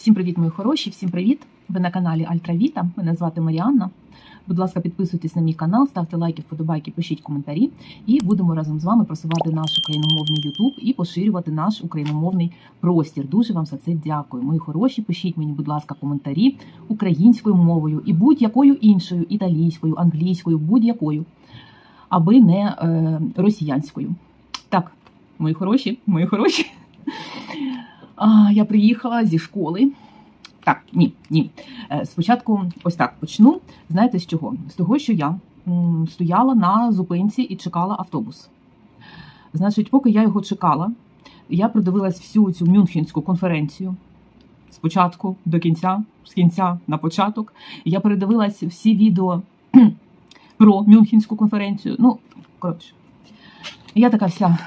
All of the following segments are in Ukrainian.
Всім привіт, мої хороші, всім привіт! Ви на каналі Альтравіта. Мене звати Маріанна. Будь ласка, підписуйтесь на мій канал, ставте лайки, вподобайки, пишіть коментарі, і будемо разом з вами просувати наш україномовний Ютуб і поширювати наш україномовний простір. Дуже вам за це дякую. Мої хороші, пишіть мені, будь ласка, коментарі українською мовою і будь-якою іншою, італійською, англійською, будь-якою, аби не е, росіянською. Так, мої хороші, мої хороші. Я приїхала зі школи. Так, ні, ні. Е, Спочатку ось так почну. Знаєте з чого? З того, що я стояла на зупинці і чекала автобус. Значить, поки я його чекала, я продивилась всю цю мюнхенську конференцію спочатку до кінця, з кінця на початок. Я передивилась всі відео про Мюнхенську конференцію. Ну, коротше, я така вся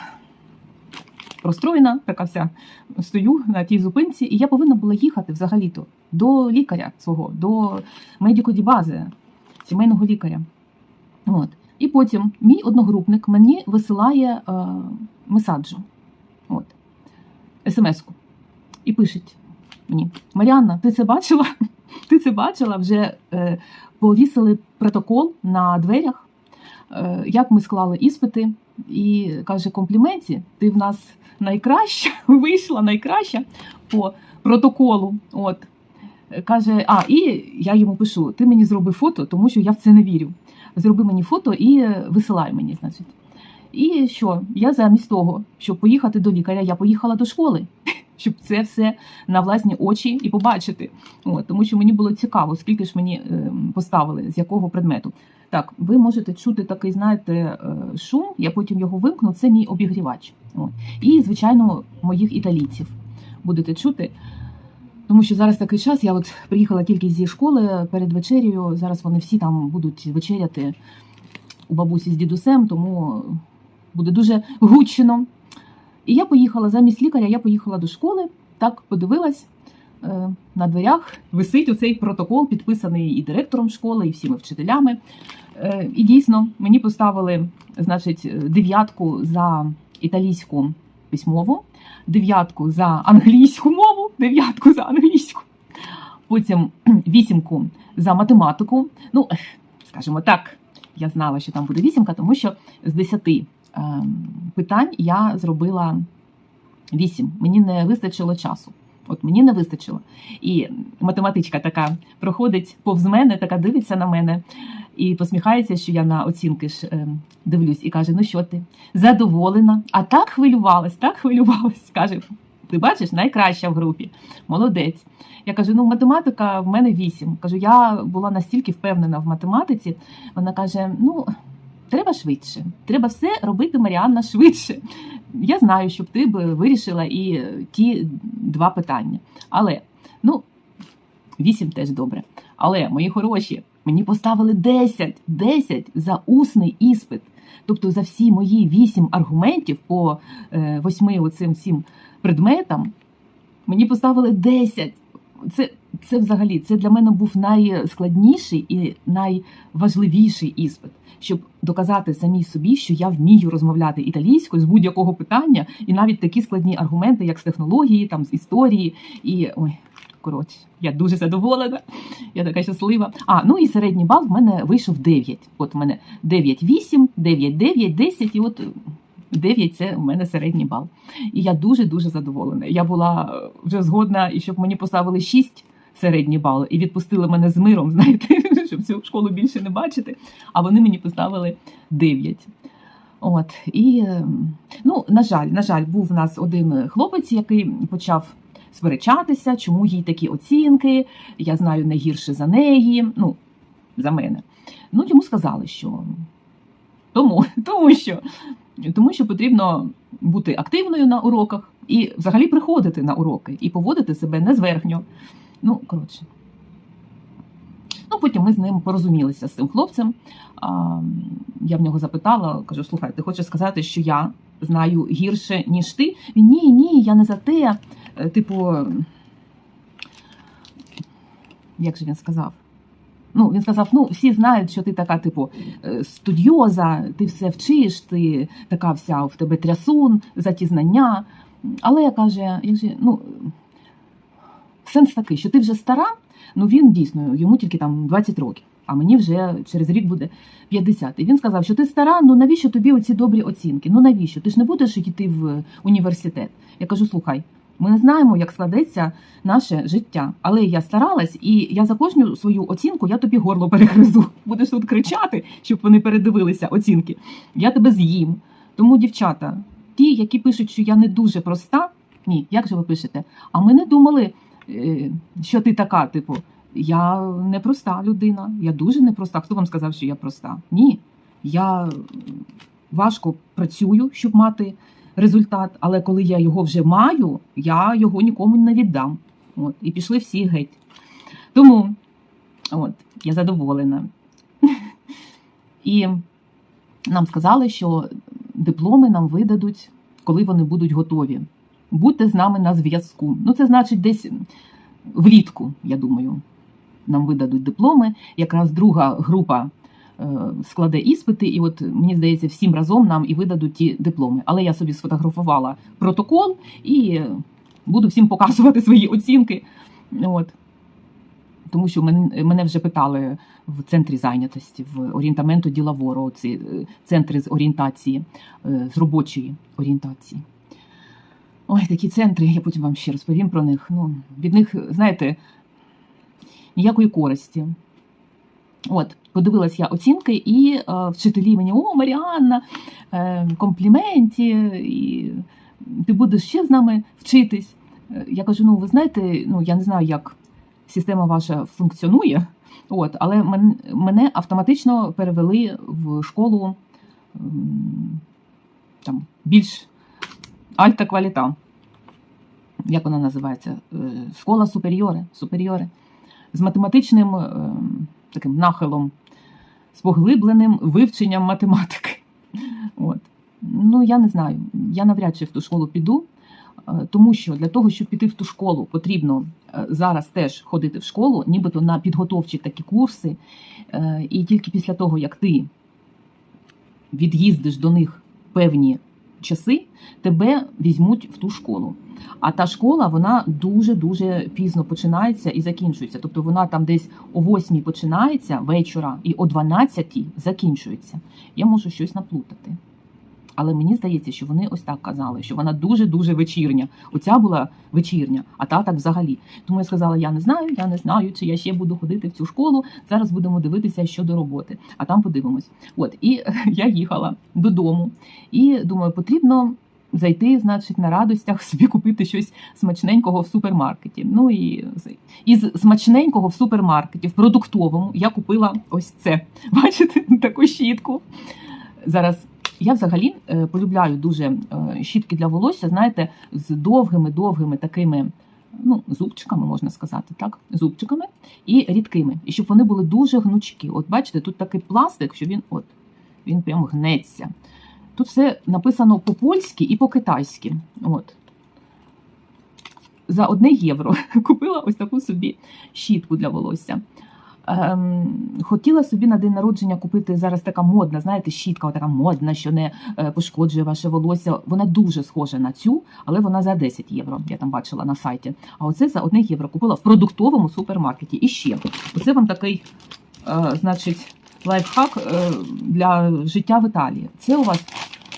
розстроєна, така вся стою на тій зупинці, і я повинна була їхати взагалі-то до лікаря свого, до медико-дібази, сімейного лікаря. От. І потім мій одногрупник мені висилає е, месаджу, от, смс-ку, і пишеть мені: Маріанна, ти це бачила? Ти це бачила? Вже е, повісили протокол на дверях, як ми склали іспити, і каже: компліменті, ти в нас найкраща, вийшла найкраща по протоколу. От. Каже, а, і я йому пишу: ти мені зроби фото, тому що я в це не вірю. Зроби мені фото і висилай мені, значить. І що? Я замість того, щоб поїхати до лікаря, я поїхала до школи, щоб це все на власні очі і побачити. От, тому що мені було цікаво, скільки ж мені е, поставили, з якого предмету. Так, ви можете чути такий, знаєте, е, шум, я потім його вимкну, це мій обігрівач. От. І, звичайно, моїх італійців будете чути. Тому що зараз такий час, я от приїхала тільки зі школи перед вечерею. Зараз вони всі там будуть вечеряти у бабусі з дідусем, тому буде дуже гучно. І я поїхала замість лікаря, я поїхала до школи, так подивилась. е, На дверях висить оцей протокол, підписаний і директором школи, і всіми вчителями. Е, І дійсно мені поставили, значить, дев'ятку за італійську письмову, дев'ятку за англійську мову, дев'ятку за англійську, потім вісімку за математику. Ну, скажімо так, я знала, що там буде вісімка, тому що з десяти питань я зробила вісім. Мені не вистачило часу. От мені не вистачило. І математичка така проходить повз мене, така дивиться на мене і посміхається, що я на оцінки ж ем, дивлюсь, і каже: Ну що ти? Задоволена? А так хвилювалась, так хвилювалась. Каже, ти бачиш, найкраща в групі. Молодець. Я кажу: ну, математика в мене вісім. Кажу, я була настільки впевнена в математиці. Вона каже: ну. Треба швидше, треба все робити Маріанна швидше. Я знаю, щоб ти б вирішила і ті два питання. Але ну, вісім теж добре. Але мої хороші, мені поставили 10, 10 за усний іспит. Тобто за всі мої вісім аргументів по е, восьми оцим всім предметам, мені поставили 10. Це, це взагалі це для мене був найскладніший і найважливіший іспит, щоб доказати самій собі, що я вмію розмовляти італійською з будь-якого питання, і навіть такі складні аргументи, як з технології, там з історії. І ой, коротше, я дуже задоволена, я така щаслива. А ну і середній бал в мене вийшов 9. От в мене 9-8, 9-9, 10, і от 9 – це у мене середній бал. І я дуже дуже задоволена. Я була вже згодна, і щоб мені поставили 6 середні бали і відпустили мене з миром, знаєте, щоб цю школу більше не бачити. А вони мені поставили 9. От і ем, ну, на жаль, на жаль, був у нас один хлопець, який почав сперечатися, чому їй такі оцінки. Я знаю не гірше за неї. Ну, за мене. Ну, йому сказали, що тому, тому що тому що потрібно бути активною на уроках і взагалі приходити на уроки і поводити себе незверхньо. Ну, коротше. Ну, потім ми з ним порозумілися з цим хлопцем. А, я в нього запитала, кажу: слухай, ти хочеш сказати, що я знаю гірше, ніж ти? Він ні, ні, я не за те. Е, Типу, як же він сказав? Ну, він сказав: ну, всі знають, що ти така, типу, е, студіоза, ти все вчиш, ти така вся в тебе трясун за ті знання. Але я каже, як же, ну, сенс такий, що ти вже стара, ну він дійсно йому тільки там 20 років, а мені вже через рік буде 50. І він сказав, що ти стара, ну навіщо тобі оці добрі оцінки? Ну навіщо? Ти ж не будеш йти в університет. Я кажу: слухай, ми не знаємо, як складеться наше життя. Але я старалась, і я за кожну свою оцінку я тобі горло перегризу. Будеш тут кричати, щоб вони передивилися оцінки. Я тебе з'їм. Тому, дівчата, ті, які пишуть, що я не дуже проста, ні, як же ви пишете? А ми не думали, е, що ти така, типу, я не проста людина, я дуже непроста. Хто вам сказав, що я проста? Ні. Я важко працюю, щоб мати результат, але коли я його вже маю, я його нікому не віддам. От, і пішли всі геть. Тому от, я задоволена. І нам сказали, що дипломи нам видадуть, коли вони будуть готові. Будьте з нами на зв'язку. Ну, це значить, десь влітку, я думаю, нам видадуть дипломи. Якраз друга група складе іспити, і от мені здається, всім разом нам і видадуть ті дипломи. Але я собі сфотографувала протокол і буду всім показувати свої оцінки. От. Тому що мене, мене вже питали в центрі зайнятості, в орієнтаменту ділавору, ці е, центри з орієнтації, е, з робочої орієнтації. Ой, такі центри, я потім вам ще розповім про них. Ну, від них, знаєте, ніякої користі. От, подивилась я оцінки, і е, вчителі мені, о, Маріанна, е, компліменті, і ти будеш ще з нами вчитись. Е, Я кажу: ну, ви знаєте, ну я не знаю, як система ваша функціонує, от, але мен- мене автоматично перевели в школу там, більш альта кваліта. Як вона називається? Е, Школа суперіоре, суперіоре з математичним е, таким нахилом, з поглибленим вивченням математики. От. Ну, я не знаю. Я навряд чи в ту школу піду, е, тому що для того, щоб піти в ту школу, потрібно е, зараз теж ходити в школу, нібито на підготовчі такі курси. Е, І тільки після того, як ти від'їздиш до них певні часи, тебе візьмуть в ту школу. А та школа вона дуже дуже пізно починається і закінчується. Тобто вона там десь о 8 починається вечора і о 12 закінчується. Я можу щось наплутати. Але мені здається, що вони ось так казали, що вона дуже дуже вечірня. Оця була вечірня, а та так взагалі. Тому я сказала: я не знаю, я не знаю, чи я ще буду ходити в цю школу. Зараз будемо дивитися щодо роботи, а там подивимось. От і я їхала додому, і думаю, потрібно зайти, значить, на радостях собі купити щось смачненького в супермаркеті. Ну і із смачненького в супермаркеті, в продуктовому, я купила ось це. Бачите, таку щітку. Зараз я взагалі е, полюбляю дуже е, щітки для волосся, знаєте, з довгими-довгими такими. Ну, зубчиками можна сказати, так, зубчиками і рідкими, і щоб вони були дуже гнучкі. От бачите, тут такий пластик, що він от він прямо гнеться. Тут все написано по-польськи і по-китайськи. От. За одне євро купила ось таку собі щітку для волосся. Ем, хотіла собі на день народження купити зараз така модна, знаєте, щітка, така модна, що не е, пошкоджує ваше волосся. Вона дуже схожа на цю, але вона за 10 євро. Я там бачила на сайті. А оце за одне євро купила в продуктовому супермаркеті. І ще оце вам такий, е, значить, лайфхак е, для життя в Італії. Це у вас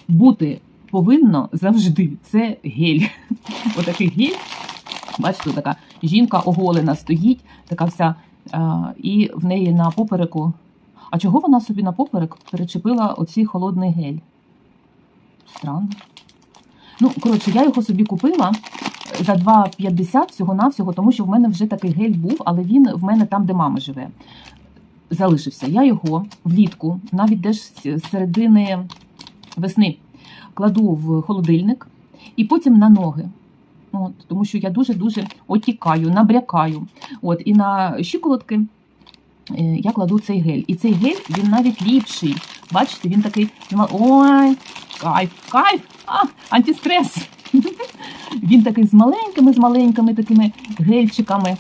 бути повинно завжди. Це гель. Отакий гель. Бачите, така жінка оголена стоїть, така вся, і в неї на попереку. А чого вона собі на поперек перечепила оцей холодний гель? Странно. Ну, коротше, я його собі купила за 2,50 всього-навсього, тому що в мене вже такий гель був, але він в мене там, де мама живе. Залишився. Я його влітку, навіть десь з середини весни, кладу в холодильник і потім на ноги. От, тому що я дуже-дуже отікаю, набрякаю. От, і на щиколотки е, я кладу цей гель. І цей гель він навіть ліпший. Бачите, він такий. Ой, кайф, кайф! А, антистрес. Він такий з маленькими, з маленькими такими гельчиками,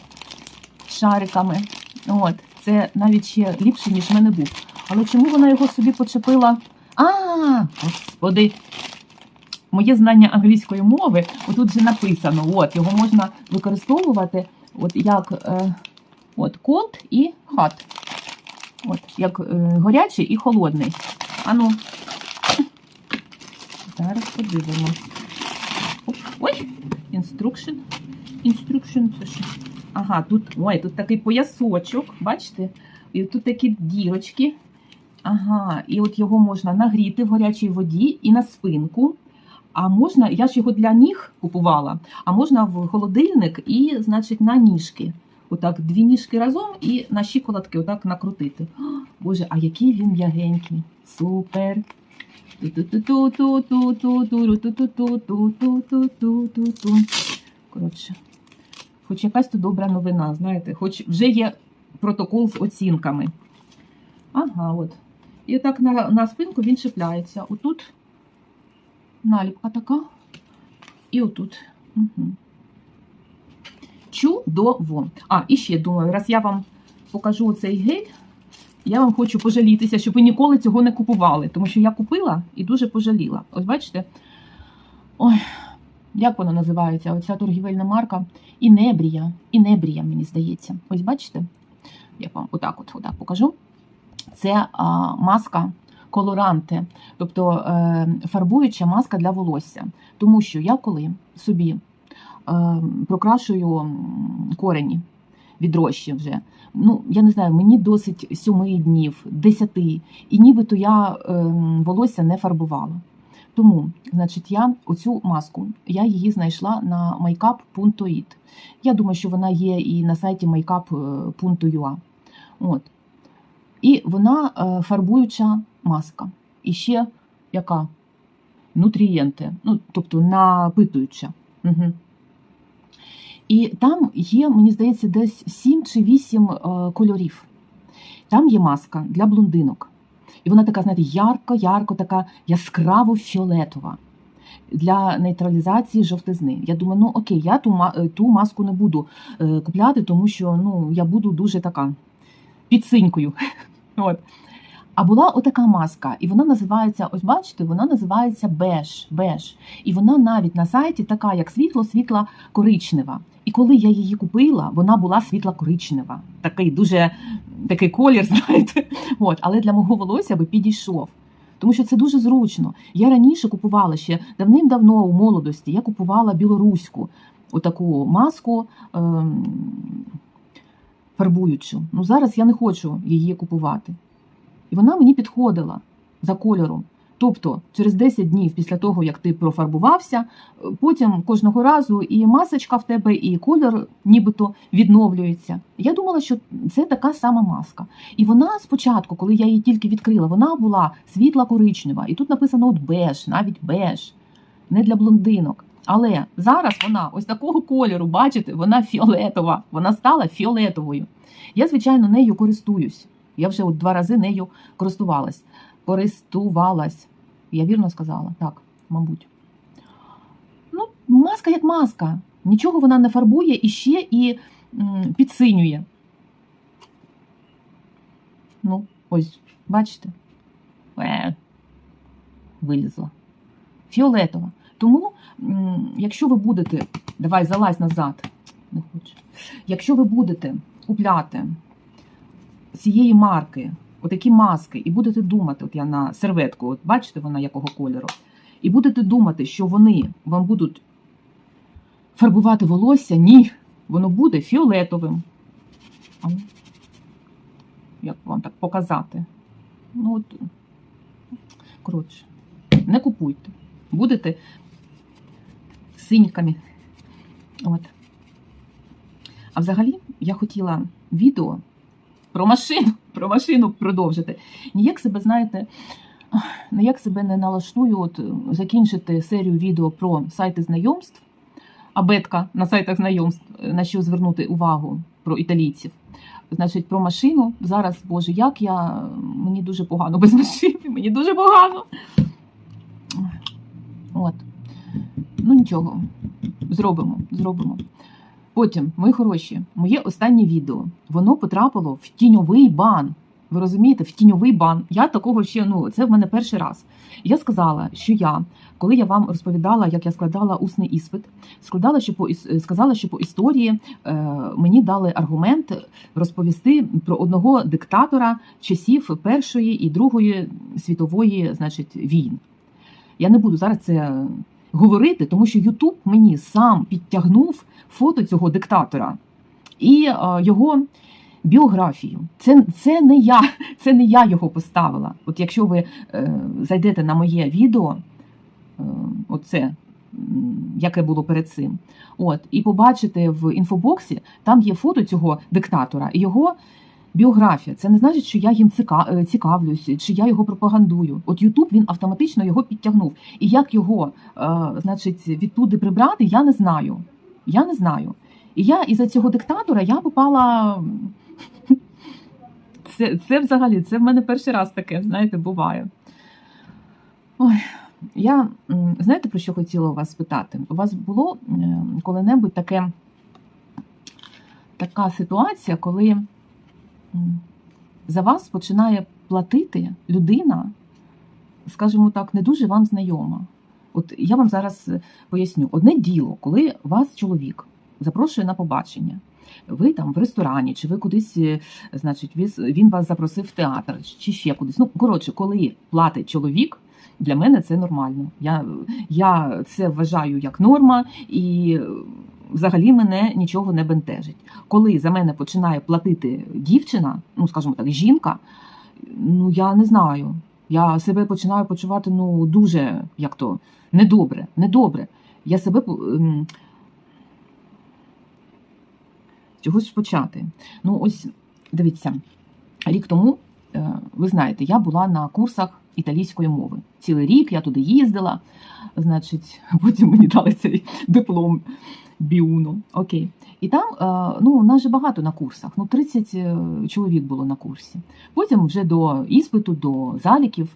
шариками. От, це навіть ще ліпше, ніж в мене був. Але чому вона його собі почепила? А, господи, моє знання англійської мови, отут же написано, от його можна використовувати От як е, от кот і хат. От, як е, гарячий і холодний. Ану. Зараз подивимось. Ой! Інструкшн. Інструкшн це що? Ага, тут, ой, тут такий поясочок, бачите? І тут такі дірочки. Ага, і от його можна нагріти в гарячій воді і на спинку. А можна, я ж його для ніг купувала, а можна в холодильник і, значить, на ніжки. Отак, дві ніжки разом і на щиколотки отак накрутити. О, Боже, а який він м'ягенький. Супер! Коротше, хоч якась то добра новина, знаєте, хоч вже є протокол з оцінками. Ага, от. І отак на на спинку він чіпляється. Отут наліпка така. І отут. Угу. Чудово. А, і ще думаю, раз я вам покажу цей гель, я вам хочу пожалітися, щоб ви ніколи цього не купували. Тому що я купила і дуже пожаліла. Ось бачите? Ой, як вона називається? Оця торгівельна марка. Інебрія. Інебрія, мені здається. Ось бачите? Я вам отак от отак покажу. Це а, маска колоранте, тобто е, фарбуюча маска для волосся. Тому що я коли собі е, прокрашую корені відрощі вже. Ну, я не знаю, мені досить сьоми днів, десяти, і нібито я е, волосся не фарбувала. Тому, значить, я оцю маску я її знайшла на makeup.it. Я думаю, що вона є і на сайті makeup.ua. От. І вона е, фарбуюча маска. І ще яка? Нутрієнти, ну, тобто напитуюча. Угу. І там є, мені здається, десь 7 чи 8 е, кольорів. Там є маска для блондинок. І вона така, знаєте, ярко-ярко, така яскраво фіолетова для нейтралізації жовтизни. Я думаю, ну окей, я ту, ту маску не буду е, купляти, тому що ну, я буду дуже така підсинькою. От. А була отака маска, і вона називається, ось бачите, вона називається беж, беж. І вона навіть на сайті така, як світло, світла коричнева. І коли я її купила, вона була світла коричнева. Такий дуже такий колір, знаєте. От, але для мого волосся би підійшов. Тому що це дуже зручно. Я раніше купувала ще давним-давно у молодості, я купувала білоруську отаку маску ем, фарбуючу. Ну зараз я не хочу її купувати. І вона мені підходила за кольором. Тобто, через 10 днів після того, як ти профарбувався, потім кожного разу і масочка в тебе, і кольор нібито відновлюється. Я думала, що це така сама маска. І вона спочатку, коли я її тільки відкрила, вона була світла коричнева. І тут написано от беж, навіть беж, не для блондинок. Але зараз вона ось такого кольору, бачите, вона фіолетова, вона стала фіолетовою. Я, звичайно, нею користуюсь. Я вже от два рази нею користувалась. Користувалась. Я вірно сказала? Так, мабуть. Ну, маска як маска. Нічого вона не фарбує і ще і підсинює. Ну, ось, бачите? Е, вилізла. Фіолетова. Тому, якщо ви будете. Давай, залазь назад. Не хочу. Якщо ви будете купляти цієї марки, отакі маски, і будете думати, от я на серветку, от бачите, вона якого кольору, і будете думати, що вони вам будуть фарбувати волосся, ні, воно буде фіолетовим. Ну, Як вам так показати? Ну, от, коротше, не купуйте. Будете синьками. От. А взагалі, я хотіла відео про машину, про машину продовжити. Ніяк себе, знаєте, ніяк себе не налаштую от, закінчити серію відео про сайти знайомств, абетка на сайтах знайомств, на що звернути увагу про італійців. Значить, про машину. Зараз, Боже, як я. Мені дуже погано без машини, мені дуже погано. От. Ну нічого, зробимо, зробимо. Потім, мої хороші, моє останнє відео воно потрапило в тіньовий бан. Ви розумієте, в тіньовий бан. Я такого ще ну це в мене перший раз. Я сказала, що я, коли я вам розповідала, як я складала усний іспит, складала, що по сказала, що по історії е, мені дали аргумент розповісти про одного диктатора часів Першої і Другої світової, значить, війн. Я не буду зараз це говорити, тому що Ютуб мені сам підтягнув фото цього диктатора і е, його біографію. Це, це не я, це не я його поставила. От якщо ви е, зайдете на моє відео, е, оце, яке було перед цим, от, і побачите в інфобоксі, там є фото цього диктатора і його. Біографія, це не значить, що я їм е, цікавлюсь, чи я його пропагандую. От Ютуб він автоматично його підтягнув. І як його, е, значить, відтуди прибрати, я не знаю. Я не знаю. І я із-за цього диктатора я попала. Це, це взагалі, це в мене перший раз таке, знаєте, буває. Ой, я знаєте, про що хотіла вас спитати? У вас було коли-небудь таке, така ситуація, коли за вас починає платити людина, скажімо так, не дуже вам знайома. От я вам зараз е, поясню: одне діло, коли вас чоловік запрошує на побачення. Ви там в ресторані, чи ви кудись, е, значить, він вас запросив в театр, чи ще кудись. Ну, коротше, коли платить чоловік, для мене це нормально. Я, я це вважаю як норма, і е, взагалі мене нічого не бентежить. Коли за мене починає платити дівчина, ну скажімо так, жінка, ну я не знаю. Я себе починаю почувати ну дуже як то недобре, недобре. Я себе ем, чогось почати. Ну, ось дивіться, рік тому, е, ви знаєте, я була на курсах італійської мови. Цілий рік я туди їздила. Значить, потім мені дали цей диплом Біуно. Окей. І там е, ну, у нас же багато на курсах. Ну, 30 е, чоловік було на курсі. Потім вже до іспиту, до заліків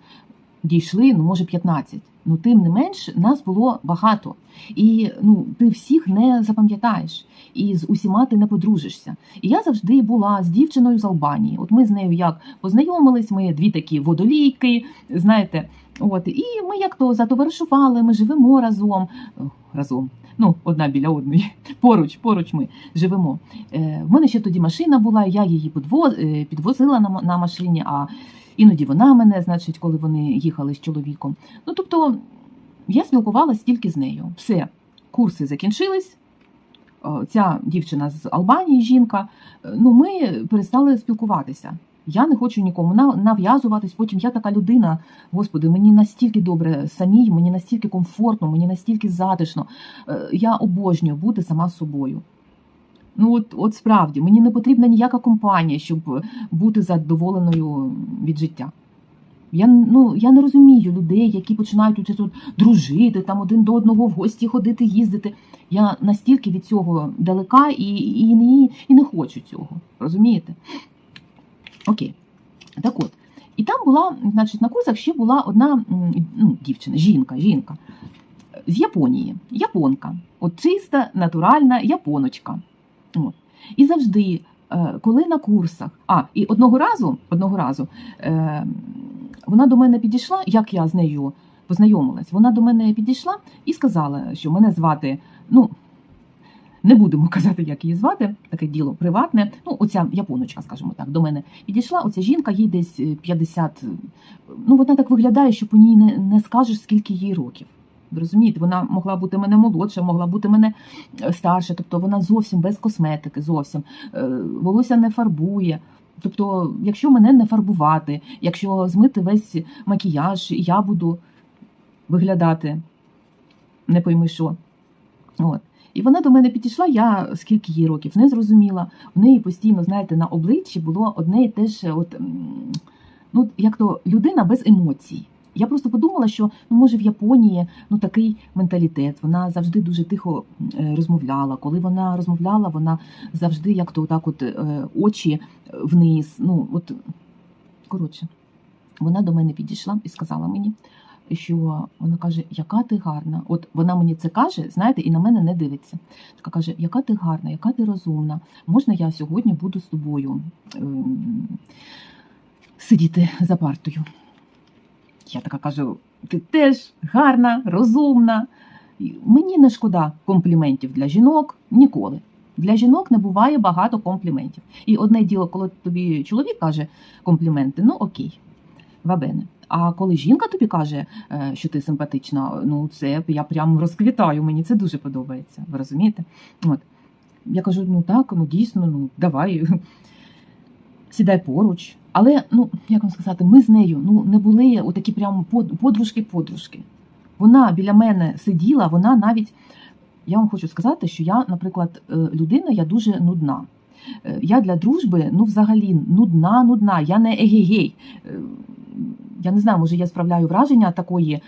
дійшли, ну, може, 15. Ну, тим не менш, нас було багато. І ну, ти всіх не запам'ятаєш, і з усіма ти не подружишся. І я завжди була з дівчиною з Албанії. От ми з нею як познайомились, ми дві такі водолійки, знаєте. От, і ми як то затоваришували, ми живемо разом. Разом. Ну, одна біля одної. Поруч, поруч ми живемо. Е, в мене ще тоді машина була, я її е, підвозила на, на машині, а іноді вона мене, значить, коли вони їхали з чоловіком. Ну, тобто, я спілкувалася тільки з нею. Все, курси закінчились. Ця дівчина з Албанії, жінка. е, Ну, ми перестали спілкуватися. Я не хочу нікому нав'язуватись. Потім я така людина. Господи, мені настільки добре самій, мені настільки комфортно, мені настільки затишно. Е, Я обожнюю бути сама собою. Ну, от, от справді, мені не потрібна ніяка компанія, щоб бути задоволеною від життя. Я, ну, я не розумію людей, які починають тут, тут дружити, там один до одного в гості ходити, їздити. Я настільки від цього далека і, і, не, і не хочу цього. Розумієте? Окей. Так от. І там була, значить, на курсах ще була одна ну, дівчина, жінка, жінка з Японії, японка. От чиста, натуральна японочка. От. І завжди, е, коли на курсах, а і одного разу, одного разу е, вона до мене підійшла, як я з нею познайомилась, вона до мене підійшла і сказала, що мене звати, ну. Не будемо казати, як її звати, таке діло приватне. Ну, оця японочка, скажімо так, до мене підійшла. Оця жінка, їй десь е, 50. Ну, вона так виглядає, що по ній не, не скажеш, скільки їй років. Ви розумієте, вона могла бути мене молодша, могла бути мене е, старша, тобто вона зовсім без косметики, зовсім Е, волосся не фарбує. Тобто, якщо мене не фарбувати, якщо змити весь макіяж, я буду виглядати не пойми що. От. І вона до мене підійшла, я скільки їй років не зрозуміла. В неї постійно, знаєте, на обличчі було одне і те ж, от, ну, як то людина без емоцій. Я просто подумала, що ну, може в Японії ну, такий менталітет. Вона завжди дуже тихо е, розмовляла. Коли вона розмовляла, вона завжди як то так от е, очі вниз. Ну, от, коротше, вона до мене підійшла і сказала мені, що вона каже, яка ти гарна. От вона мені це каже, знаєте, і на мене не дивиться. Така каже, яка ти гарна, яка ти розумна. Можна я сьогодні буду з тобою ем, сидіти за партою. Я така кажу: ти теж гарна, розумна. Мені не шкода компліментів для жінок ніколи. Для жінок не буває багато компліментів. І одне діло, коли тобі чоловік каже компліменти, ну окей, вабене. А коли жінка тобі каже, е, що ти симпатична, ну це я прям розквітаю, мені це дуже подобається. Ви розумієте? От. Я кажу: ну так, ну дійсно, ну давай, сідай поруч. Але, ну, як вам сказати, ми з нею ну, не були отакі прям под- подружки-подружки. Вона біля мене сиділа, вона навіть. Я вам хочу сказати, що я, наприклад, е, людина, я дуже нудна. Е, Я для дружби, ну, взагалі, нудна, нудна. Я не егегей. Е, Я не знаю, може, я справляю враження такої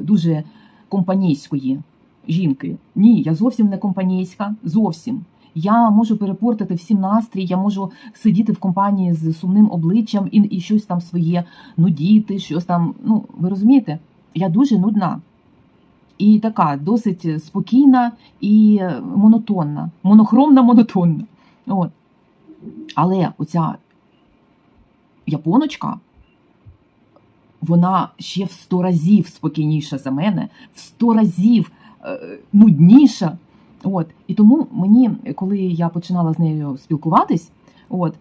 дуже компанійської жінки. Ні, я зовсім не компанійська, зовсім. Я можу перепортити всім настрій, я можу сидіти в компанії з сумним обличчям і, і щось там своє нудіти, щось там. Ну, ви розумієте? Я дуже нудна. І така досить спокійна і монотонна, монохромна, монотонна. От. Але оця японочка, вона ще в сто разів спокійніша за мене, в сто разів е, нудніша. От. І тому мені, коли я починала з нею спілкуватись, от,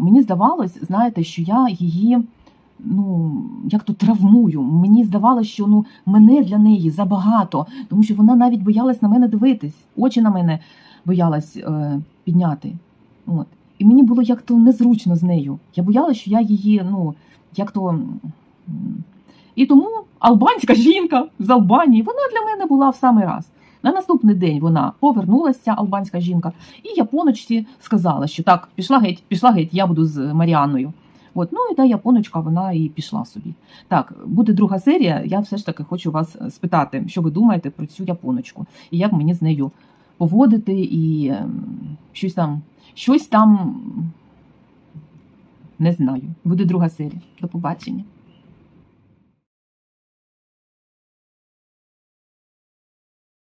мені здавалось, знаєте, що я її ну, як то травмую. Мені здавалося, що ну, мене для неї забагато, тому що вона навіть боялась на мене дивитись, очі на мене боялась е, підняти. От. І мені було як то незручно з нею. Я боялася, що я її, ну, як то. І тому албанська жінка з Албанії, вона для мене була в самий раз. На наступний день вона повернулася, албанська жінка, і японочці сказала, що так, пішла геть, пішла геть, я буду з Маріаною. От, ну і та японочка, вона і пішла собі. Так, буде друга серія. Я все ж таки хочу вас е, спитати, що ви думаєте про цю японочку, і як мені з нею поводити, і ем, щось там, щось там не знаю. Буде друга серія. До побачення.